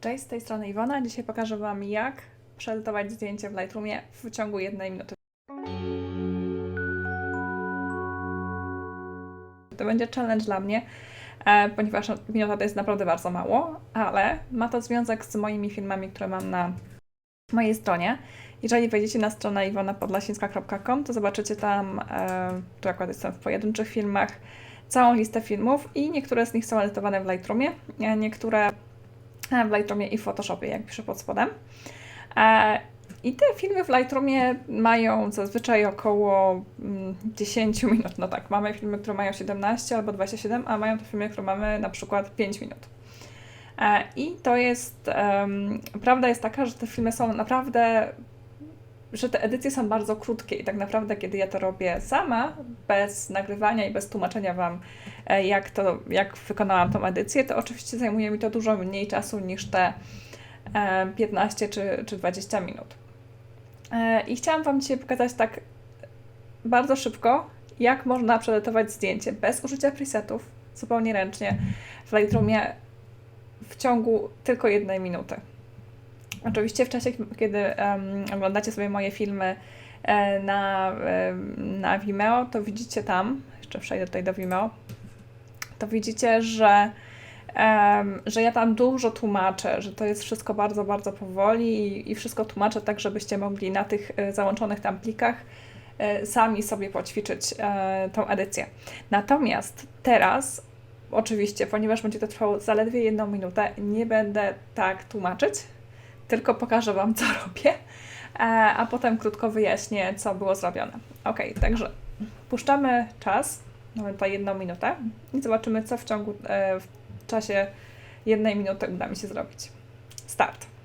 Cześć, z tej strony Iwona. Dzisiaj pokażę Wam, jak przeedytować zdjęcie w Lightroomie w ciągu jednej minuty. To będzie challenge dla mnie, e, ponieważ minuta to jest naprawdę bardzo mało, ale ma to związek z moimi filmami, które mam na mojej stronie. Jeżeli wejdziecie na stronę iwonapodlasińska.com, to zobaczycie tam, e, tu akurat jestem w pojedynczych filmach, całą listę filmów i niektóre z nich są edytowane w Lightroomie, a niektóre w Lightroomie i Photoshopie, jak piszę pod spodem. E, I te filmy w Lightroomie mają zazwyczaj około mm, 10 minut. No tak, mamy filmy, które mają 17 albo 27, a mają te filmy, które mamy na przykład 5 minut. E, I to jest, em, prawda jest taka, że te filmy są naprawdę, że te edycje są bardzo krótkie i tak naprawdę, kiedy ja to robię sama, bez nagrywania i bez tłumaczenia Wam, e, jak, to, jak wykonałam tą edycję, to oczywiście zajmuje mi to dużo mniej czasu niż te e, 15 czy, czy 20 minut. E, I chciałam Wam dzisiaj pokazać tak bardzo szybko, jak można przeedytować zdjęcie bez użycia presetów, zupełnie ręcznie w Lightroomie w ciągu tylko jednej minuty. Oczywiście w czasie, kiedy em, oglądacie sobie moje filmy e, na, em, na Vimeo, to widzicie tam, jeszcze przejdę tutaj do Vimeo, to widzicie, że, że ja tam dużo tłumaczę, że to jest wszystko bardzo, bardzo powoli i, i wszystko tłumaczę tak, żebyście mogli na tych e, załączonych tam plikach e, sami sobie poćwiczyć e, tą edycję. Natomiast teraz, oczywiście, ponieważ będzie to trwało zaledwie jedną minutę, nie będę tak tłumaczyć, tylko pokażę Wam, co robię, e, a potem krótko wyjaśnię, co było zrobione. Ok, także puszczamy czas, mamy tutaj jedną minutę i zobaczymy, co w ciągu, e, w czasie jednej minuty uda mi się zrobić. Start.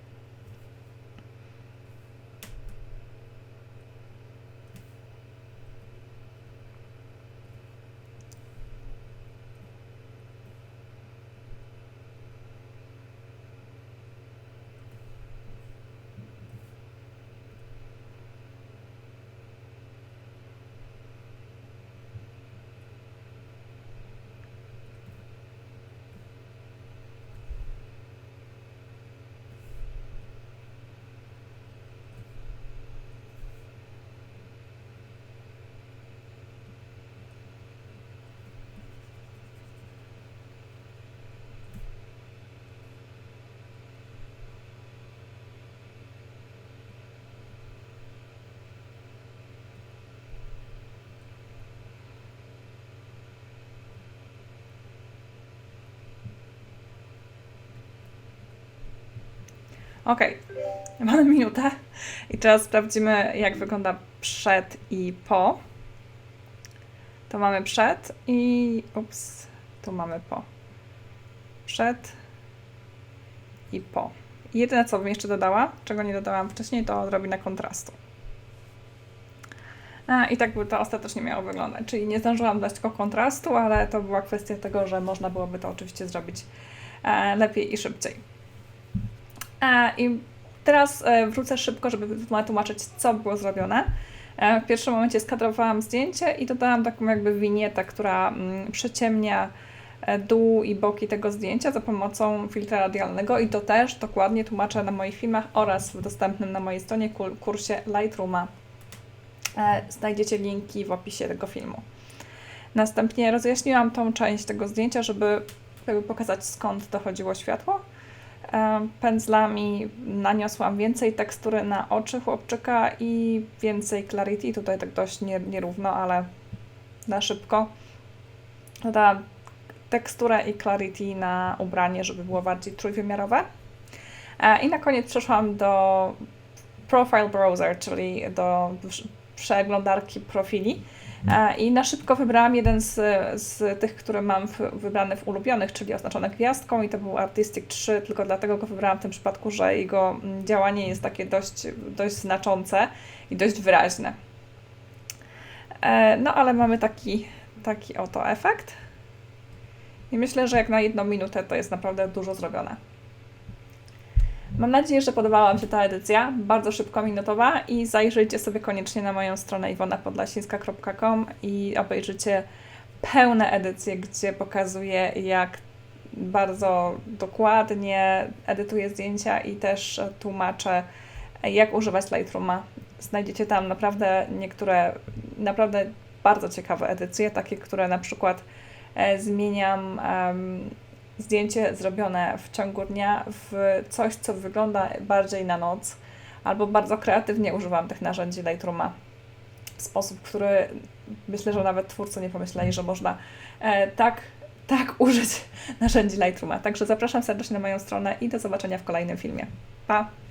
Ok, mamy minutę i teraz sprawdzimy, jak wygląda przed i po. To mamy przed i ups, tu mamy po. Przed i po. I jedyne, co bym jeszcze dodała, czego nie dodałam wcześniej, to odrobinę kontrastu. A, I tak by to ostatecznie miało wyglądać. Czyli nie zdążyłam dać tylko kontrastu, ale to była kwestia tego, że można byłoby to oczywiście zrobić e, lepiej i szybciej. E, I teraz e, wrócę szybko, żeby wytłumaczyć, co było zrobione. E, W pierwszym momencie skadrowałam zdjęcie i dodałam taką jakby winietę, która mm, przyciemnia dół i boki tego zdjęcia za pomocą filtra radialnego i to też dokładnie tłumaczę na moich filmach oraz w dostępnym na mojej stronie kur- kursie Lightrooma. Znajdziecie linki w opisie tego filmu. Następnie rozjaśniłam tą część tego zdjęcia, żeby pokazać skąd dochodziło światło. E, Pędzlami naniosłam więcej tekstury na oczy chłopczyka i więcej clarity. Tutaj tak dość nie- nierówno, ale na szybko. Dodałam teksturę i clarity na ubranie, żeby było bardziej trójwymiarowe. E, I na koniec przeszłam do Profile Browser, czyli do przeglądarki profili. E, I na szybko wybrałam jeden z, z tych, które mam w, wybrane w ulubionych, czyli oznaczone gwiazdką i to był Artistic 3, tylko dlatego go wybrałam w tym przypadku, że jego działanie jest takie dość, dość znaczące i dość wyraźne. E, No ale mamy taki, taki oto efekt. I myślę, że jak na jedną minutę to jest naprawdę dużo zrobione. Mam nadzieję, że podobała Wam się ta edycja, bardzo szybko minutowa i zajrzyjcie sobie koniecznie na moją stronę iwonapodlasińska.com i obejrzycie pełne edycje, gdzie pokazuję jak bardzo dokładnie edytuję zdjęcia i też tłumaczę, jak używać Lightrooma. Znajdziecie tam naprawdę niektóre naprawdę bardzo ciekawe edycje, takie, które na przykład e, zmieniam zdjęcie zrobione w ciągu dnia w coś, co wygląda bardziej na noc, albo bardzo kreatywnie używam tych narzędzi Lightrooma w sposób, który myślę, że nawet twórcy nie pomyśleli, że można e, tak, tak użyć narzędzi Lightrooma. Także zapraszam serdecznie na moją stronę i do zobaczenia w kolejnym filmie. Pa!